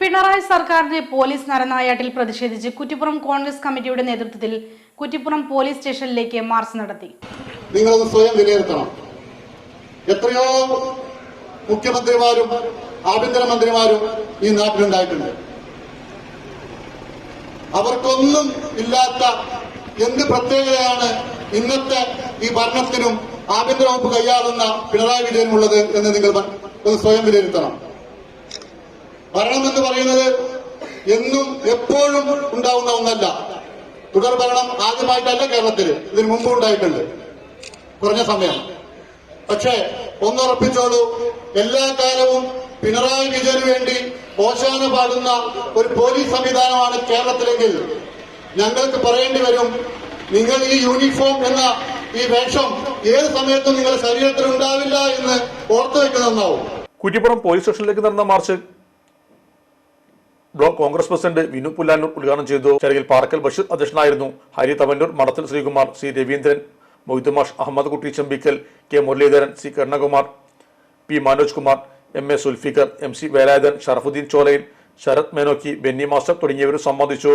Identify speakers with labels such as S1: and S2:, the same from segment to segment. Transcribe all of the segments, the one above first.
S1: പിണറായി സർക്കാരിന്റെ പോലീസ് നരനായാട്ടിൽ പ്രതിഷേധിച്ച് കുറ്റിപ്പുറം കോൺഗ്രസ് കമ്മിറ്റിയുടെ നേതൃത്വത്തിൽ കുറ്റിപ്പുറം പോലീസ് സ്റ്റേഷനിലേക്ക് മാർച്ച് നടത്തി.
S2: നിങ്ങളത് സ്വയം വിലയിരുത്തണം. എത്രയോ മുഖ്യമന്ത്രിമാരും ആഭ്യന്തരമന്ത്രിമാരും ഈ നാട്ടിലുണ്ടായിട്ടുണ്ട്. അവർക്കൊന്നും ഇല്ലാത്ത എന്ത് പ്രത്യേകതയാണ് ഇന്നത്തെ ഈ ഭരണത്തിനും ആഭ്യന്തര വകുപ്പ് കൈയാളുന്ന പിണറായി വിജയനുള്ളത് എന്ന് നിങ്ങൾ സ്വയം വിലയിരുത്തണം. ഭരണം എന്ന് പറയുന്നത് എന്നും എപ്പോഴും ഉണ്ടാവുന്ന ഒന്നല്ല. തുടർ ഭരണം ആദ്യമായിട്ടല്ല കേരളത്തിൽ ഇതിന് മുമ്പ് ഉണ്ടായിട്ടുണ്ട്. കുറഞ്ഞ സമയം. പക്ഷേ ഒന്നുറപ്പിച്ചോളൂ. എല്ലാ കാലവും പിണറായി വിജയന് വേണ്ടി ഓശാന പാടുന്ന ഒരു പോലീസ് സംവിധാനമാണ് കേരളത്തിലെങ്കിൽ ഞങ്ങൾക്ക് പറയേണ്ടി വരും നിങ്ങൾ ഈ യൂണിഫോം എന്ന ഈ വേഷം ഏത് സമയത്തും നിങ്ങളുടെ ശരീരത്തിൽ ഉണ്ടാവില്ല എന്ന് ഓർത്തു വെക്കുന്നതാവും
S3: കുറ്റിപ്പുറം പോലീസ് സ്റ്റേഷനിലേക്ക് നടന്ന march block Congress president Vinu Pullanur ഉദ്ഘാടനം ചെയ്തു. ചടങ്ങിൽ പാറക്കൽ ബഷീർ അധ്യക്ഷനായിരുന്നു. Hari Thavanur Madathil Sreekumar C Raveendran Moidumash Ahammed Kutty Chembikkal K Muraleedharan C Karunakumar P Manoj Kumar M A Sulfikar M C Velayudhan Sharafudheen Cholayil Sarath Menokki Benny master തുടങ്ങിയവരും സംബന്ധിച്ചു.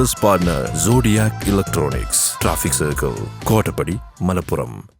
S4: business partner Zodiac Electronics, Traffic Circle, Kotapadi, Malappuram.